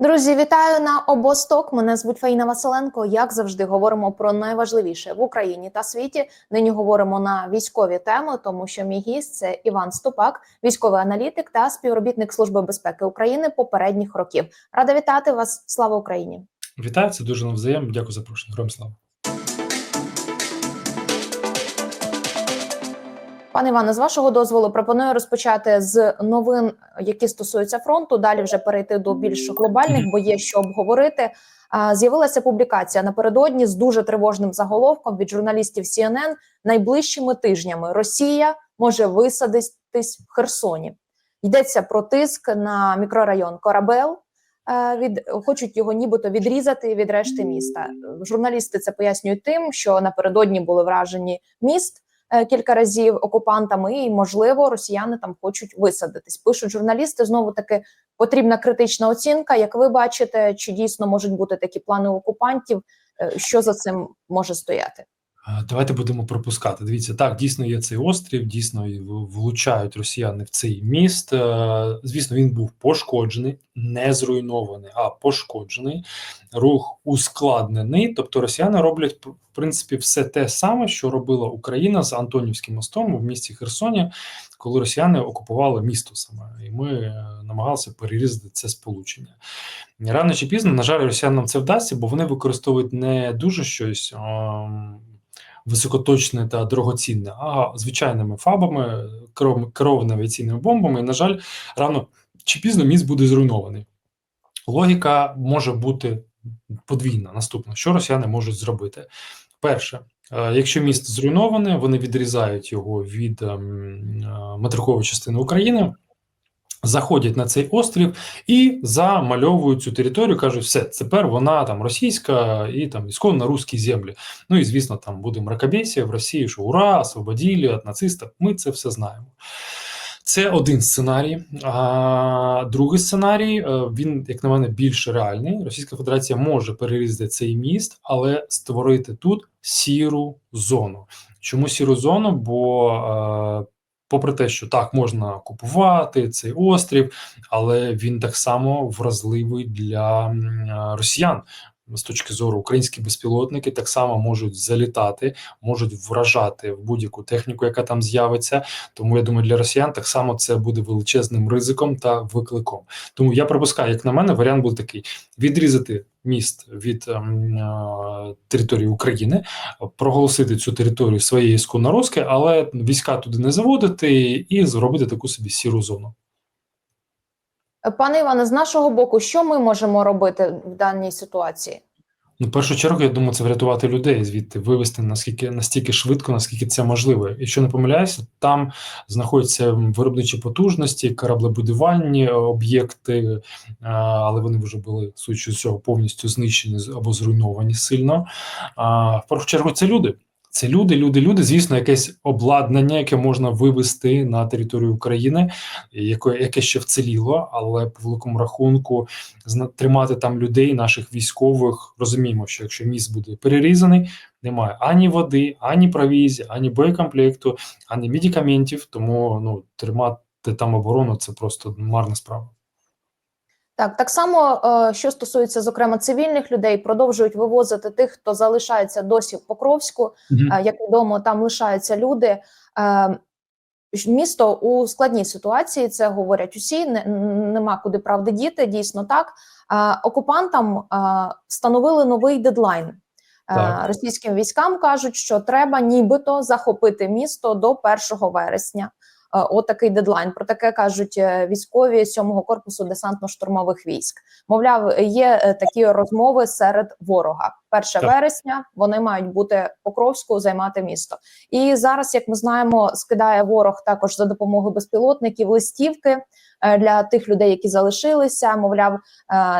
Друзі, вітаю на обосток. Мене звуть Фаїна Василенко. Як завжди, говоримо про найважливіше в Україні та світі. Нині говоримо на військові теми, тому що мій гість це Іван Ступак, військовий аналітик та співробітник Служби безпеки України попередніх років. Рада вітати вас. Слава Україні! Вітаю, це дуже навзаєм. Дякую за запрошення. Гром слава. Пане Іване, з вашого дозволу пропоную розпочати з новин, які стосуються фронту. Далі вже перейти до більш глобальних, бо є що обговорити. З'явилася публікація напередодні з дуже тривожним заголовком від журналістів CNN найближчими тижнями. Росія може висадитись в Херсоні. Йдеться про тиск на мікрорайон Корабел. Від хочуть його нібито відрізати від решти міста. Журналісти це пояснюють тим, що напередодні були вражені міст кілька разів окупантами, і можливо росіяни там хочуть висадитись. Пишуть журналісти. Знову таки потрібна критична оцінка. Як ви бачите, чи дійсно можуть бути такі плани окупантів? Е, Що за цим може стояти? Давайте будемо пропускати. Дивіться, так дійсно є цей острів, дійсно влучають росіяни в цей міст. Е, Звісно, він був пошкоджений, не зруйнований, а пошкоджений. Рух ускладнений. Тобто росіяни роблять в принципі все те саме, що робила Україна з Антонівським мостом в місті Херсоні, коли росіяни окупували місто саме, і ми е, намагалися перерізати це сполучення. Рано чи пізно, на жаль, росіянам це вдасться, бо вони використовують не дуже щось. Високоточне та дорогоцінне, а звичайними фабами, керов- керованими авіаційними бомбами. І, на жаль, рано чи пізно міст буде зруйнований. Логіка може бути подвійна. Наступна, що росіяни можуть зробити? Перше, е, якщо місто зруйноване, вони відрізають його від ем, е, материкової частини України, заходять на цей острів і замальовують цю територію. кажуть, все, тепер вона там російська і там військово на русській землі. Ну і звісно, там буде мракобесія в Росії, що ура, освободили від. Ми це все знаємо. Це один сценарій. А другий сценарій е, він, як на мене, більш реальний. Російська Федерація може перерізати цей міст, але створити тут сіру зону. Чому сіру зону? Бо е, попри те, що так можна купувати цей острів, але він так само вразливий для росіян. З точки зору українські безпілотники так само можуть залітати, можуть вражати в будь-яку техніку, яка там з'явиться. Тому я думаю, для росіян так само це буде величезним ризиком та викликом. Тому я припускаю, як на мене, варіант буде такий: відрізати міст від ем, е, території України, проголосити цю територію своєю скунаровською, але війська туди не заводити і зробити таку собі сіру зону. Пане Іване, з нашого боку, що ми можемо робити в даній ситуації? Ну, в першу чергу, я думаю, це врятувати людей звідти, вивести наскільки настільки швидко, наскільки це можливо. Якщо не помиляюся, там знаходяться виробничі потужності, кораблебудівальні об'єкти, е, але вони вже були судячи з цього повністю знищені або зруйновані сильно. А в першу чергу, це люди. Це люди, люди, люди. Звісно, якесь обладнання, яке можна вивести на територію України, яке, яке ще вціліло, але по великому рахунку тримати там людей, наших військових. Розуміємо, що якщо міст буде перерізаний, немає ані води, ані провізії, ані боєкомплекту, ані медикаментів. Тому ну тримати там оборону це просто марна справа. Так, так само, е, що стосується зокрема цивільних людей, продовжують вивозити тих, хто залишається досі в Покровську. Е, Як відомо, там лишаються люди. Е, Місто у складній ситуації, це говорять усі. Не, нема куди правди діти. Дійсно так. Окупантам встановили новий дедлайн. Так. Російським військам кажуть, що треба нібито захопити місто до 1 вересня. Е, Отакий дедлайн. Про таке кажуть е, військові 7-го корпусу десантно-штурмових військ. Мовляв, є е, такі розмови серед ворога. 1 Так. вересня вони мають бути Покровську займати місто. І зараз, як ми знаємо, скидає ворог також за допомогою безпілотників листівки для тих людей, які залишилися. Мовляв,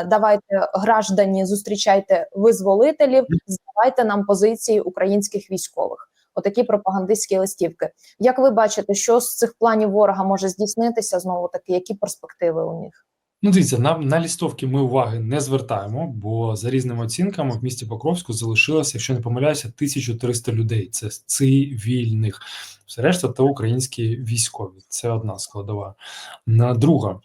давайте граждані, зустрічайте визволителів, здавайте нам позиції українських військових. Отакі пропагандистські листівки. Як ви бачите, що з цих планів ворога може здійснитися знову таки? Які перспективи у них? Ну, дивіться, на, на лістовки ми уваги не звертаємо, бо за різними оцінками в місті Покровську залишилося, якщо не помиляюся, 1300 людей. Це цивільних. Все решта та українські військові. Це одна складова. На друга.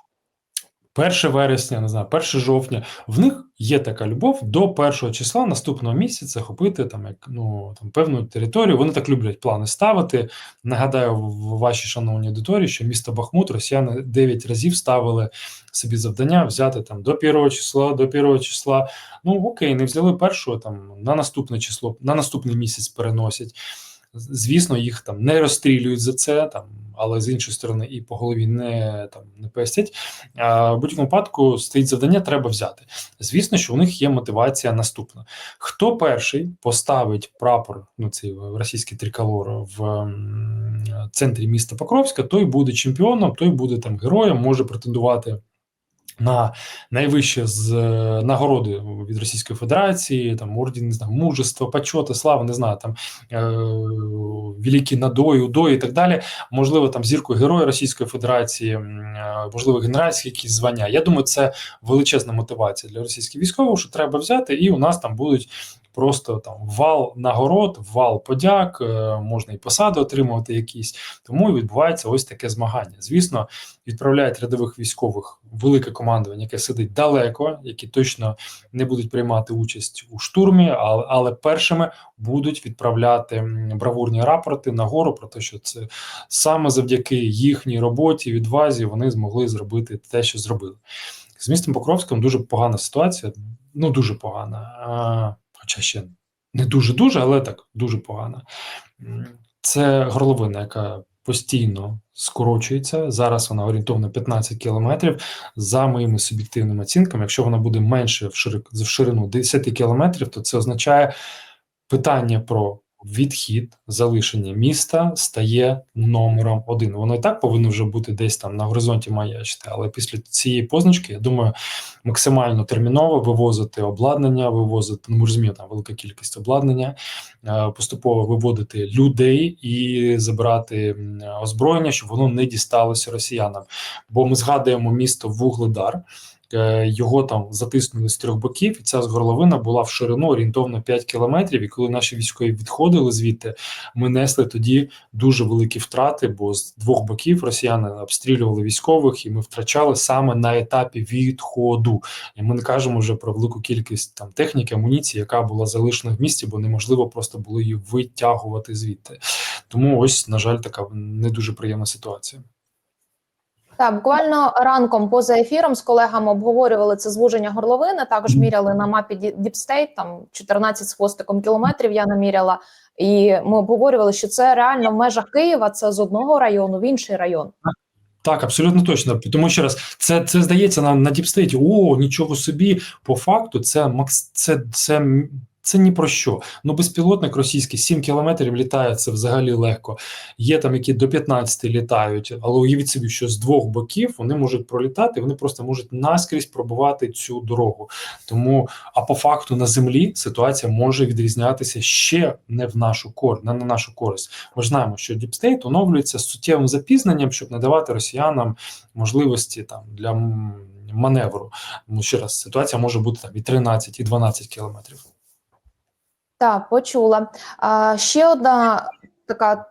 1 вересня, не знаю, 1 жовтня. В них є така любов до першого числа наступного місяця захопити там як ну там певну територію. Вони так люблять плани ставити. Нагадаю, в вашій шановній аудиторії, що місто Бахмут росіяни 9 разів ставили собі завдання взяти там до першого числа, до першого числа. Ну окей, не взяли першого там на наступне число, на наступний місяць переносять. Звісно, їх там не розстрілюють за це, там, але з іншої сторони, і по голові не там не пестять. А в будь-якому випадку стоїть завдання, треба взяти. Звісно, що у них є мотивація наступна: хто перший поставить прапор, ну цей російський триколор в центрі міста Покровська, той буде чемпіоном, той буде там героєм, може претендувати. На найвищі з е, нагороди від Російської Федерації, там орден, не знаю, мужество, почоти, слава, не знаю, там е, великі надої, удої і так далі. Можливо, там зірку Героя Російської Федерації, е, можливо, генеральські якісь звання. Я думаю, це величезна мотивація для російських військових, що треба взяти, і у нас там будуть просто там вал нагород, вал подяк, е, можна і посади отримувати якісь. Тому і відбувається ось таке змагання. Звісно, відправляють рядових військових велике командування, яке сидить далеко, які точно не будуть приймати участь у штурмі, але, але першими будуть відправляти бравурні рапорти нагору про те, що це саме завдяки їхній роботі, відвазі вони змогли зробити те, що зробили. З містом Покровським дуже погана ситуація, ну дуже погана. Хоча ще не дуже дуже, але так дуже погана. Це горловина, яка постійно скорочується. Зараз вона орієнтовно 15 кілометрів. За моїми суб'єктивними оцінками, якщо вона буде менше в ширину 10 кілометрів, то це означає питання про відхід, залишення міста стає номером один. Воно і так повинно вже бути десь там на горизонті маячити, але після цієї позначки, я думаю, максимально терміново вивозити обладнання, вивозити, ну ми розуміємо, там велика кількість обладнання, е, поступово виводити людей і забирати озброєння, щоб воно не дісталося росіянам. Бо ми згадуємо місто Вугледар. Е, Його там затиснули з трьох боків, і ця горловина була в ширину орієнтовно 5 кілометрів. І коли наші військові відходили звідти, ми несли тоді дуже великі втрати, бо з двох боків росіяни обстрілювали військових, і ми втрачали саме на етапі відходу. І ми не кажемо вже про велику кількість там техніки, амуніції, яка була залишена в місті, бо неможливо просто було її витягувати звідти. Тому ось, на жаль, така не дуже приємна ситуація. Так, буквально ранком поза ефіром з колегами обговорювали це звуження горловини. Також міряли на мапі Ді- Deep State, там 14 з хвостиком кілометрів. Я наміряла, і ми обговорювали, що це реально в межах Києва. Це з одного району в інший район. Так, абсолютно точно. Тому ще раз, це, це здається на, на діпстейті. О, нічого собі. По факту, це макс, це, це, це ні про що. Ну, безпілотник російський 7 кілометрів літає, це взагалі легко. Є там, які до 15 літають, але уявіть собі, що з двох боків вони можуть пролітати, вони просто можуть наскрізь пробувати цю дорогу. Тому, а по факту на землі ситуація може відрізнятися ще не в нашу кор, не на нашу користь. Ми ж знаємо, що діпстейт оновлюється з суттєвим запізненням, щоб не давати росіянам можливості там для маневру. Ну ще раз, ситуація може бути там і 13, і 12 кілометрів. Так, почула. А, ще одна така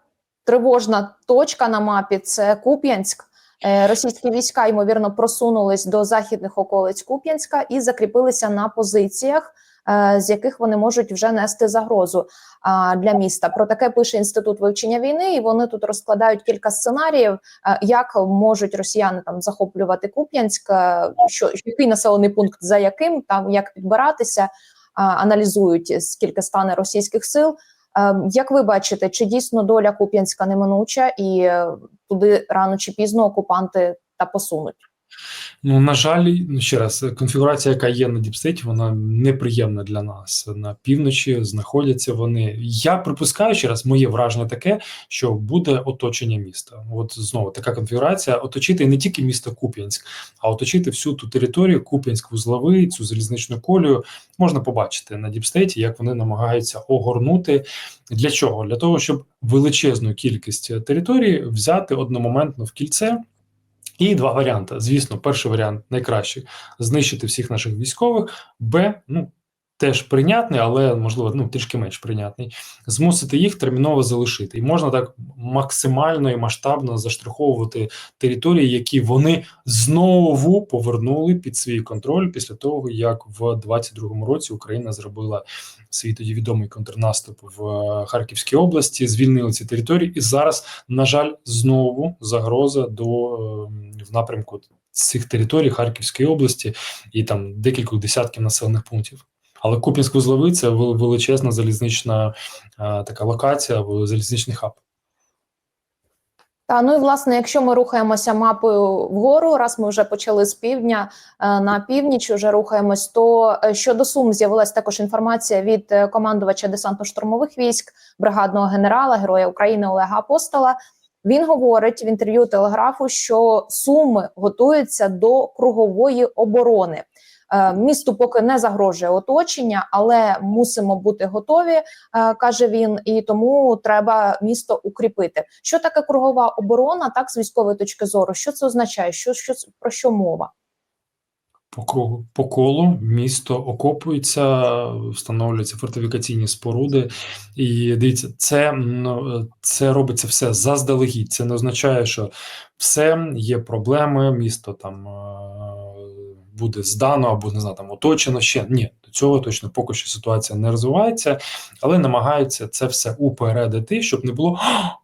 тривожна точка на мапі це Куп'янськ. Е, Російські війська ймовірно просунулись до західних околиць Куп'янська і закріпилися на позиціях, е, з яких вони можуть вже нести загрозу для міста. Про таке пише інститут вивчення війни, і вони тут розкладають кілька сценаріїв, е, як можуть росіяни там захоплювати Куп'янськ, що який населений пункт за яким там як підбиратися. Аналізують скільки стане російських сил. Е, Як ви бачите, чи дійсно доля Куп'янська неминуча, і е, туди рано чи пізно окупанти та посунуть? Ну, на жаль, ну ще раз, конфігурація, яка є на діпстейті, вона неприємна для нас. На півночі знаходяться вони. Я припускаю ще раз, моє враження таке, що буде оточення міста. От знову така конфігурація: оточити не тільки місто Куп'янськ, а оточити всю ту територію, Куп'янськ вузловий, цю залізничну колію. Можна побачити на діпстейті, як вони намагаються огорнути. Для чого? Для того, щоб величезну кількість території взяти одномоментно в кільце. І два варіанти. Звісно, перший варіант найкращий знищити всіх наших військових. Б, ну теж прийнятний, але можливо ну трішки менш прийнятний. Змусити їх терміново залишити, і можна так максимально і масштабно заштриховувати території, які вони знову повернули під свій контроль після того, як в 22-му році Україна зробила свій тоді відомий контрнаступ в е, Харківській області, звільнили ці території, і зараз, на жаль, знову загроза до е, в напрямку цих територій Харківської області і там декількох десятків населених пунктів. Але Куп'янськ-Вузловий – це величезна залізнична така локація, в- залізничний хаб. Та ну і власне, якщо ми рухаємося мапою вгору, раз ми вже почали з півдня е, на північ, вже рухаємось. То е, щодо Сум з'явилась також інформація від е, командувача десантно-штурмових військ, бригадного генерала, героя України Олега Апостола. Він говорить в інтерв'ю телеграфу, що Суми готуються до кругової оборони. Е, Місту поки не загрожує оточення, але мусимо бути готові, е, каже він, і тому треба місто укріпити. Що таке кругова оборона? Так, з військової точки зору, що це означає? Що, що про що мова? По кругу по колу місто окопується, встановлюються фортифікаційні споруди. І дивіться, це ну, це робиться все заздалегідь. Це не означає, що все є проблеми, місто там е, буде здано або не знаю, там оточено ще. Ні, до цього точно поки що ситуація не розвивається, але намагаються це все упередити, щоб не було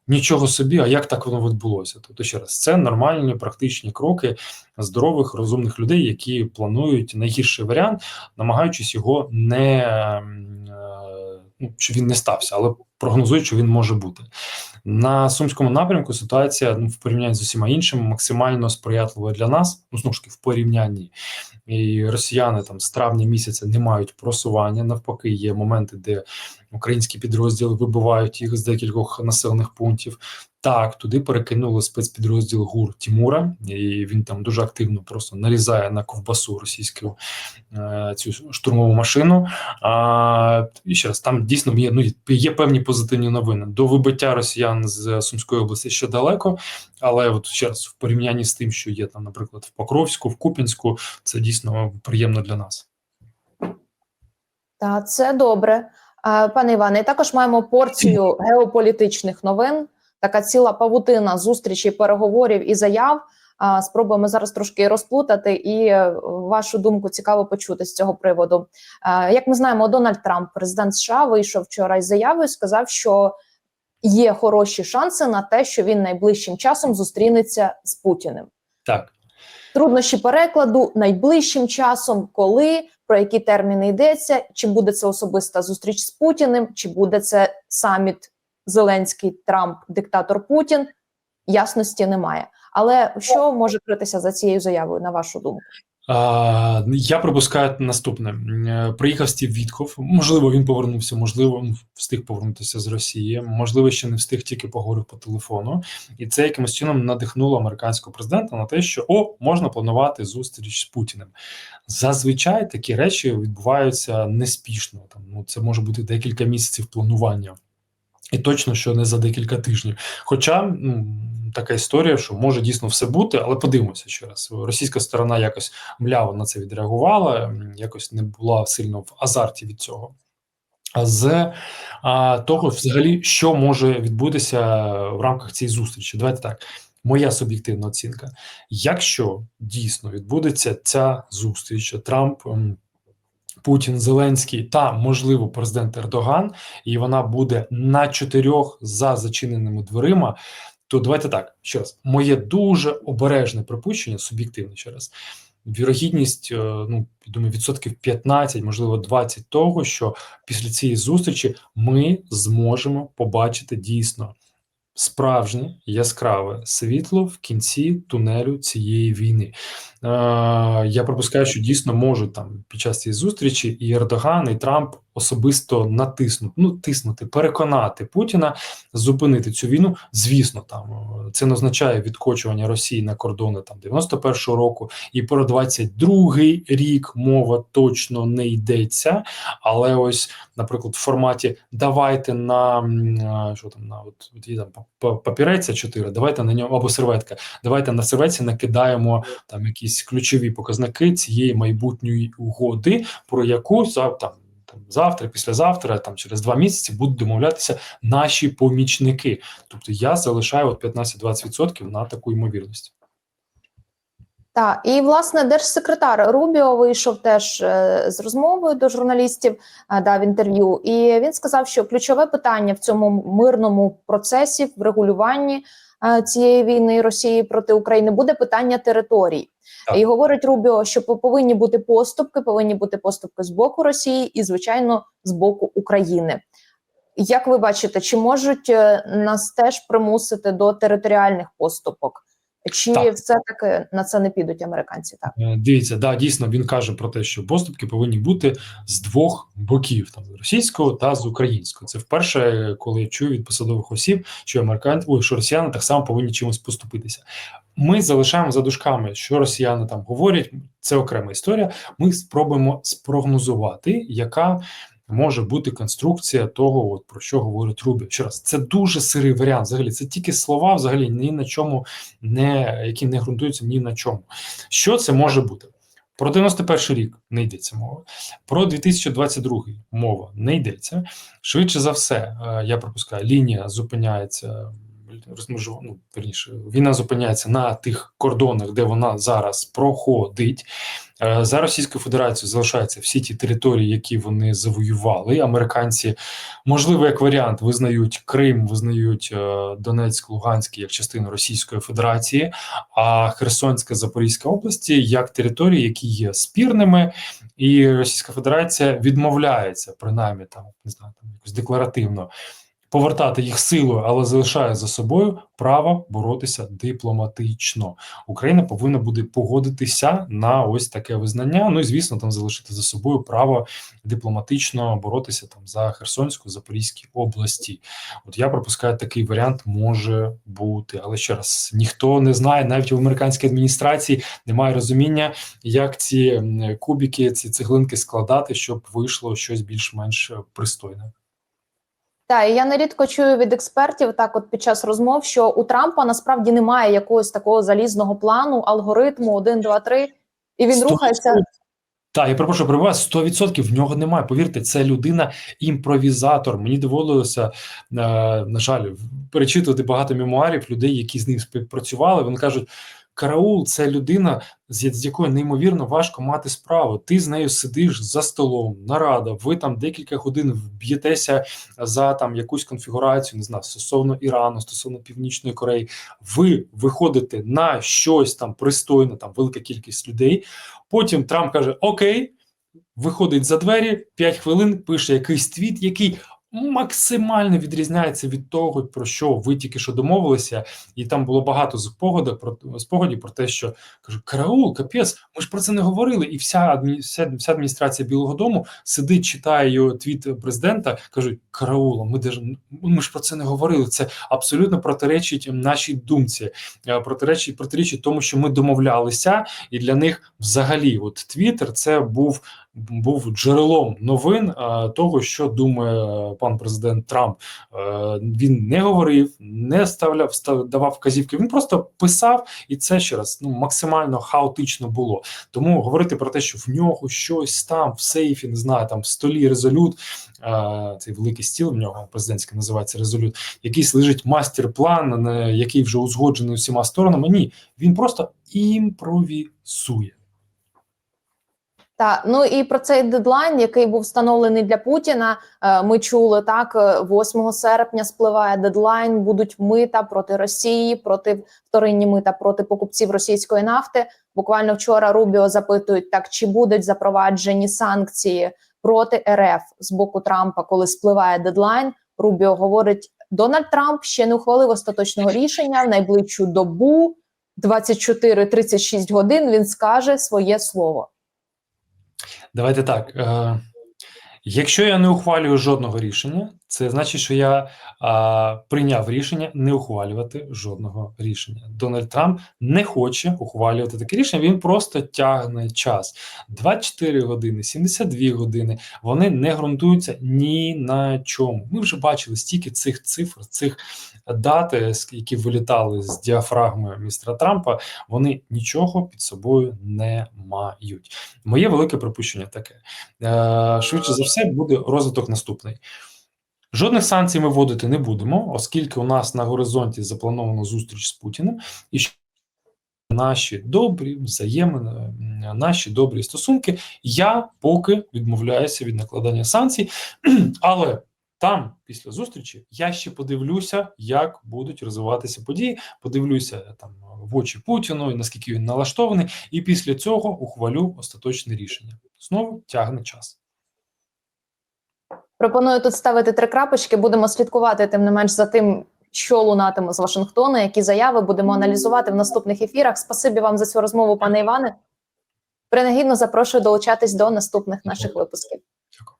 нічого собі, а як так воно відбулося. Тобто, ще раз, це нормальні практичні кроки здорових, розумних людей, які планують найгірший варіант, намагаючись його не е, ну, щоб він не стався, але прогнозують, що він може бути. На сумському напрямку ситуація ну, в порівнянні з усіма іншими максимально сприятлива для нас. Ну знову ж таки, в порівнянні. І росіяни там з травня місяця не мають просування. Навпаки, є моменти, де українські підрозділи вибивають їх з декількох населених пунктів. Так, туди перекинули спецпідрозділ ГУР Тімура, і він там дуже активно просто нарізає на ковбасу російську е, цю штурмову машину. А, і ще раз, там дійсно є, ну, є певні позитивні новини. До вибиття росіян з Сумської області ще далеко, але от ще раз в порівнянні з тим, що є там, наприклад, в Покровську, в Куп'янську, це дійсно приємно для нас. Та це добре, пане Іване. Також маємо порцію геополітичних новин. Така ціла павутина зустрічей, переговорів і заяв. Спробуємо зараз трошки розплутати, і е, вашу думку цікаво почути з цього приводу. Як ми знаємо, Дональд Трамп, президент США, вийшов вчора із заявою. Сказав, що є хороші шанси на те, що він найближчим часом зустрінеться з Путіним. Так. Труднощі перекладу найближчим часом, коли про які терміни йдеться, чи буде це особиста зустріч з Путіним, чи буде це саміт Зеленський, Трамп, диктатор Путін. Ясності немає. Але що може критися за цією заявою, на вашу думку? Я припускаю наступне: Е, приїхав Стів Вітков. Можливо, він повернувся, можливо, встиг повернутися з Росії. Можливо, ще не встиг, тільки поговорив по телефону, і це якимось чином надихнуло американського президента на те, що о, можна планувати зустріч з Путіним. Зазвичай такі речі відбуваються неспішно. Там ну це може бути декілька місяців планування. І точно, що не за декілька тижнів. Хоча ну, така історія, що може дійсно все бути, але подивимося ще раз. Російська сторона якось мляво на це відреагувала, якось не була сильно в азарті від цього. А з а, того, взагалі, що може відбутися в рамках цієї зустрічі, давайте так. Моя суб'єктивна оцінка. Якщо дійсно відбудеться ця зустріч, Трамп. Путін, Зеленський та можливо президент Ердоган, і вона буде на чотирьох за зачиненими дверима. То давайте так ще раз. Моє дуже обережне припущення, суб'єктивне ще раз. Вірогідність, е, ну думаю, відсотків 15, можливо, 20 того, що після цієї зустрічі ми зможемо побачити дійсно справжнє яскраве світло в кінці тунелю цієї війни. Е, Я припускаю, що дійсно можуть там під час цієї зустрічі і Ердоган, і Трамп особисто натиснути, ну тиснути, переконати Путіна зупинити цю війну. Звісно, там це не означає відкочування Росії на кордони там 91-го року, і про 22-й рік мова точно не йдеться. Але ось, наприклад, в форматі давайте на що там на от, от є там папірець 4, давайте на ньому або серветка. Давайте на серветці накидаємо там якісь ключові показники цієї майбутньої угоди, про яку там там завтра, післязавтра, там через два місяці будуть домовлятися наші помічники. Тобто я залишаю от 15-20% на таку ймовірність. Так, і власне держсекретар Рубіо вийшов теж е, з розмовою до журналістів, е, дав інтерв'ю, і він сказав, що ключове питання в цьому мирному процесі в регулюванні цієї війни Росії проти України буде питання територій. Так. І говорить Рубіо, що по- повинні бути поступки, повинні бути поступки з боку Росії і, звичайно, з боку України. Як ви бачите, чи можуть е, нас теж примусити до територіальних поступок? Чи Так. все-таки на це не підуть американці? Так Е, Дивіться, да, дійсно він каже про те, що поступки повинні бути з двох боків, там з російського та з українського. Це вперше, коли я чую від посадових осіб, що американці, ой, що росіяни так само повинні чимось поступитися. Ми залишаємо за дужками, що росіяни там говорять. Це окрема історія. Ми спробуємо спрогнозувати, яка може бути конструкція того, от про що говорить Рубі. Ще раз, це дуже сирий варіант. Взагалі, це тільки слова, взагалі ні на чому не які не ґрунтуються ні на чому. Що це може бути? Про 91 рік не йдеться мова. Про 2022 мова не йдеться. Швидше за все, е, я пропускаю, лінія зупиняється. Розмежу, ну, верніше, війна зупиняється на тих кордонах, де вона зараз проходить. Е, За Російською Федерацією залишаються всі ті території, які вони завоювали. Американці, можливо, як варіант, визнають Крим, визнають е, Донецьк, Луганськ як частину Російської Федерації, а Херсонська Запорізька області як території, які є спірними, і Російська Федерація відмовляється, принаймні там не знаю, там якось декларативно. Повертати їх силою, але залишає за собою право боротися дипломатично. Україна повинна буде погодитися на ось таке визнання. Ну і звісно, там залишити за собою право дипломатично боротися там за Херсонську, Запорізькі області. От я пропускаю такий варіант може бути, але ще раз ніхто не знає, навіть в американській адміністрації немає розуміння, як ці м, кубики, ці цеглинки складати, щоб вийшло щось більш-менш пристойне. Так, і я нерідко чую від експертів, так от під час розмов, що у Трампа насправді немає якогось такого залізного плану, алгоритму 1, 2, 3, і він Сто рухається. Так, я перепрошую, перебуваю, 100% в нього немає. Повірте, це людина імпровізатор. Мені доводилося, е, на жаль, перечитувати багато мемуарів людей, які з ним співпрацювали. Вони кажуть: Караул це людина, з, якою неймовірно важко мати справу. Ти з нею сидиш за столом, нарада, ви там декілька годин б'єтеся за там якусь конфігурацію, не знаю, стосовно Ірану, стосовно Північної Кореї. Ви виходите на щось там пристойне, там велика кількість людей. Потім Трамп каже: Окей, виходить за двері, 5 хвилин, пише якийсь твіт, який максимально відрізняється від того, про що ви тільки що домовилися, і там було багато спогадів про спогадів про те, що кажу, караул, капець, ми ж про це не говорили. І вся вся, вся адміністрація Білого Дому сидить, читає його твіт президента, кажуть: караула, ми даже ми ж про це не говорили. Це абсолютно протиречить нашій думці, е, протиречить протиречить тому, що ми домовлялися, і для них взагалі, от Твіттер це був був джерелом новин того, що думає пан президент Трамп. Е, він не говорив, не ставляв, став, давав вказівки. Він просто писав, і це ще раз ну максимально хаотично було. Тому говорити про те, що в нього щось там в сейфі, не знаю, там в столі резолют. е, Цей великий стіл в нього президентський називається резолют. Якийсь лежить мастер-план, який вже узгоджений усіма сторонами. Ні, він просто імпровізує. Так, ну і про цей дедлайн, який був встановлений для Путіна, е, ми чули так. е, 8 серпня спливає дедлайн. Будуть мита проти Росії, проти вторинні мита проти покупців російської нафти. Буквально вчора Рубіо запитують так, чи будуть запроваджені санкції проти РФ з боку Трампа, коли спливає дедлайн. Рубіо говорить: Дональд Трамп ще не ухвалив остаточного рішення в найближчу добу 24-36 годин. Він скаже своє слово. Давайте так. Е, якщо я не ухвалюю жодного рішення, Це значить, що я а, прийняв рішення не ухвалювати жодного рішення. Дональд Трамп не хоче ухвалювати таке рішення. Він просто тягне час. 24 години, 72 години. Вони не ґрунтуються ні на чому. Ми вже бачили стільки цих цифр, цих дат, е, які вилітали з діафрагми містера Трампа. Вони нічого під собою не мають. Моє велике припущення таке: е, швидше за все буде розвиток наступний. Жодних санкцій ми вводити не будемо, оскільки у нас на горизонті заплановано зустріч з Путіним, і наші добрі взаємини, наші добрі стосунки. Я поки відмовляюся від накладання санкцій, але там, після зустрічі, я ще подивлюся, як будуть розвиватися події. Подивлюся е, там в очі Путіну, і наскільки він налаштований, і після цього ухвалю остаточне рішення. Знову тягне час. Пропоную тут ставити три крапочки. Будемо слідкувати тим не менш за тим, що лунатиме з Вашингтона, які заяви будемо аналізувати в наступних ефірах. Спасибі вам за цю розмову, пане Іване. Принагідно запрошую долучатись до наступних наших випусків. Дякую.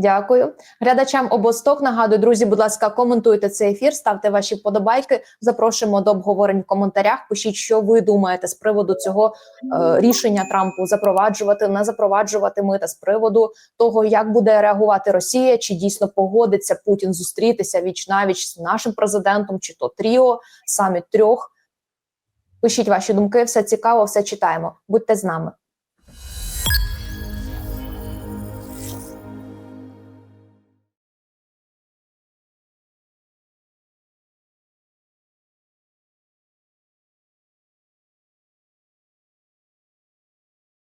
Дякую глядачам обосток. Нагадую, друзі, будь ласка, коментуйте цей ефір, ставте ваші вподобайки. Запрошуємо до обговорень в коментарях. Пишіть, що ви думаєте з приводу цього е, рішення Трампу запроваджувати, не запроваджувати мита з приводу того, як буде реагувати Росія, чи дійсно погодиться Путін зустрітися віч навіч з нашим президентом, чи то тріо, саміт трьох. Пишіть ваші думки, все цікаво, все читаємо. Будьте з нами.